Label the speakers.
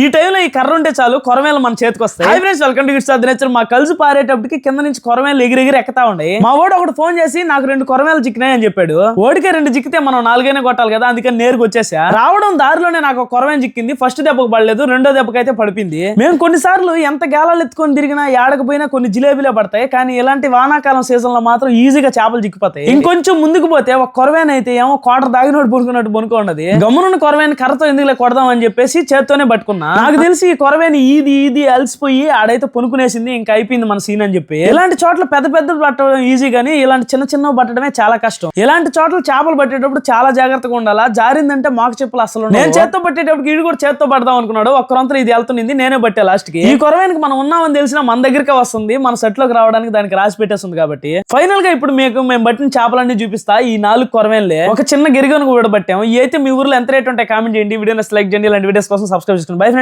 Speaker 1: ఈ టైంలో ఈ కర్ర ఉంటే చాలు కొరమేలు మన చేతికి వస్తాయి. Hi friends welcome to గిట్స్ nature మా కలిసి పారేటప్పటికి కింద నుంచి కొరమేలు ఎగిరి ఎగిరి ఎక్కుతా ఉండే. మా వాడు ఒకటి ఫోన్ చేసి నాకు రెండు కొరమేలు చిక్కినాయి అని చెప్పాడు. ఓడికే రెండు చిక్కితే మనం నాలుగైనా కొట్టాలి కదా అందుకని నేరుకు వచ్చేసా. రావడం దారిలోనే నాకు ఒక కొరమేలు చిక్కింది. ఫస్ట్ దెబ్బకు పడలేదు రెండో దెబ్బకి అయితే పడిపింది. మేము కొన్నిసార్లు ఎంత గేలాలు ఎత్తుకొని తిరిగినా ఏడకపోయినా కొన్ని జిలేబీలే పడతాయి కానీ ఇలాంటి వానాకాలం సీజన్లో మాత్రం ఈజీగా చేపలు చిక్కిపోతాయి. ఇంకొంచెం ముందుకు పోతే ఒక కొరవేన అయితే ఏమో కోటర్ దాగినోడు పడుకున్నట్టు పనుకో ఉన్నది గమ్మునున్న కర్రతో ఎందుకులే కొడదాం అని చెప్పేసి చేత్తోనే పట్టుకున్నాం. నాకు తెలిసి ఈ కొరవేని ఈది ఈది అలసిపోయి ఆడైతే పనుకునేసింది ఇంకా అయిపోయింది మన సీన్ అని చెప్పి. ఇలాంటి చోట్ల పెద్ద పెద్ద పట్టడం ఈజీ కానీ ఇలాంటి చిన్న చిన్న పట్టడమే చాలా కష్టం. ఇలాంటి చోట్ల చేపలు పట్టేటప్పుడు చాలా జాగ్రత్తగా ఉండాలా? జారిందంటే మాకు చెప్పులు అసలు. నేను చేత్తో పట్టేటప్పుడు ఇడు కూడా చేత్తో పడదాం అనుకున్నాడు. ఒక్కరంతా ఇది వెళ్తుంది నేనే పట్టే లాస్ట్కి. ఈ కొరవేనికి మనం ఉన్నామని తెలిసినా మన దగ్గరికి వస్తుంది మన సెట్లోకి రావడానికి దానికి రాసి పెట్టేస్తుంది కాబట్టి. ఫైనల్గా ఇప్పుడు మీకు మేము పట్టిన చేపలన్నీ చూపిస్తా ఈ నాలుగు కొరవేన్లే. ఒక చిన్న గిరిగను కూడా పట్టాము. అయితే మీ ఊర్లో ఎంత రేట్ ఉంటాయి కామెంట్ చేయండి. వీడియో లైక్ చేయండి. ఇలాంటి వీడియోస్ కోసం సబ్స్క్రైబ్ చేసుకోండి. బై